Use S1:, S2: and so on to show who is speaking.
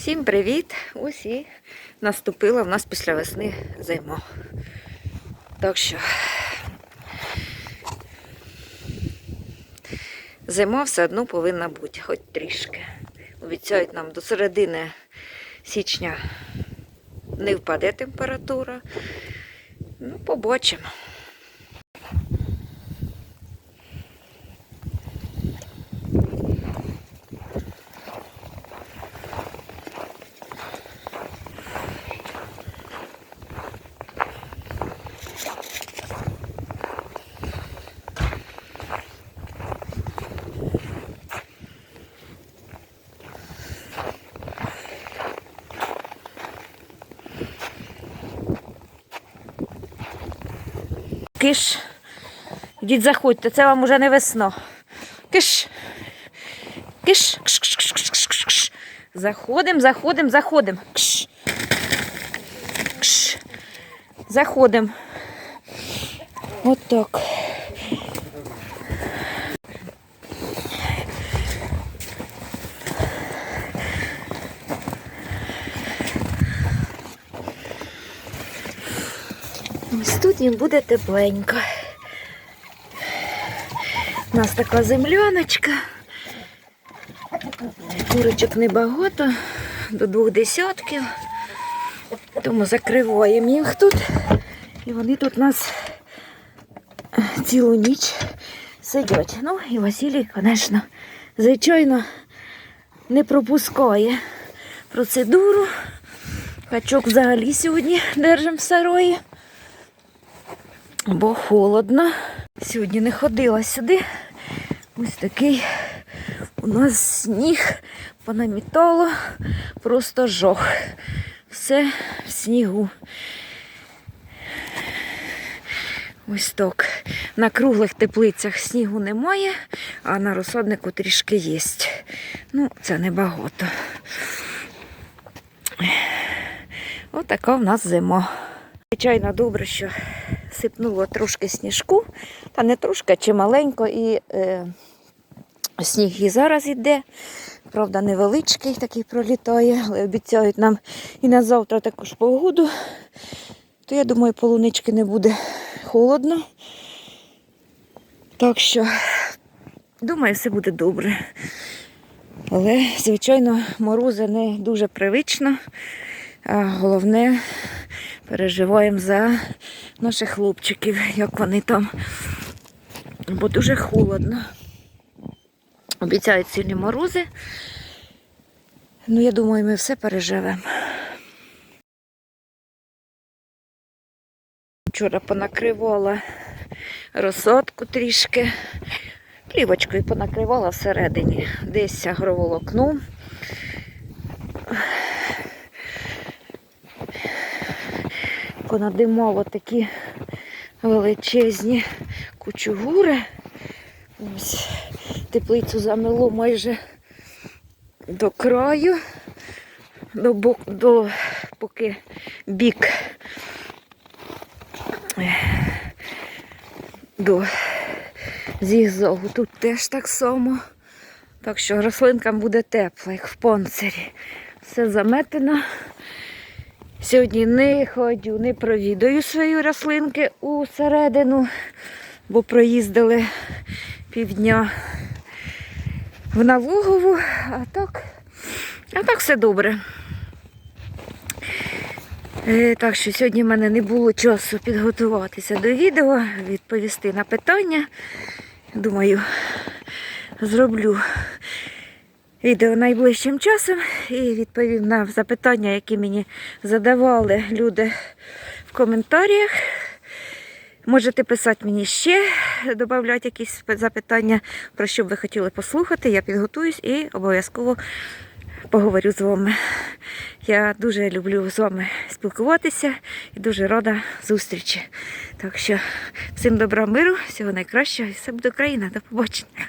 S1: Всім привіт! Ось і наступила в нас після весни зима. Так що зима все одно повинна бути, хоч трішки. Обіцяють нам до середини січня не впаде температура. Ну, побачимо. Киш. Йдіть заходьте, це вам уже не весна. Киш. Киш. Кш, кш, кш, кш, кш, кш, кш. Заходим, заходим, заходим. Кш. Кш. Заходим. От Ось тут їм буде тепленько. У нас така земляночка. Курочок небагато, до двох десятків. Тому закриваємо їх тут. І вони тут у нас цілу ніч сидять. Ну і Василій, звісно, звичайно, не пропускає процедуру. Качок взагалі сьогодні держимо в сарої бо холодно. Сьогодні не ходила сюди. Ось такий у нас сніг понамітало, просто жох. Все в снігу. Ось так. На круглих теплицях снігу немає, а на розсаднику трішки є. Ну, це небагато. Отака в нас зима. Звичайно, добре, що сипнуло трошки сніжку, та не трошки, чи маленько, і е, сніг і зараз йде. Правда, невеличкий такий пролітає, але обіцяють нам і на завтра також погоду. То я думаю, полунички не буде холодно. Так що, думаю, все буде добре. Але, звичайно, морози не дуже привично. А головне, переживаємо за наших хлопчиків, як вони там. Бо дуже холодно. Обіцяють сильні морози. Ну, я думаю, ми все переживемо. Вчора понакривала розсадку трішки. Плівочкою понакривала всередині. Десь агроволокном. Понадимало такі величезні кучугури. Ось теплицю замело майже до краю, до, бок, до поки бік е, до зігзогу. Тут теж так само. Так що рослинкам буде тепло, як в панцирі. Все заметено. Сьогодні не ходю, не провідаю свої рослинки усередину, бо проїздили півдня в налогову, а так, а так все добре. Е, Так що сьогодні в мене не було часу підготуватися до відео, відповісти на питання. Думаю, зроблю відео найближчим часом і відповім на запитання, які мені задавали люди в коментарях. Можете писати мені ще, додати якісь запитання, про що б ви хотіли послухати. Я підготуюсь і обов'язково поговорю з вами. Я дуже люблю з вами спілкуватися і дуже рада зустрічі. Так що всім добра миру, всього найкращого і все буде Україна. До побачення.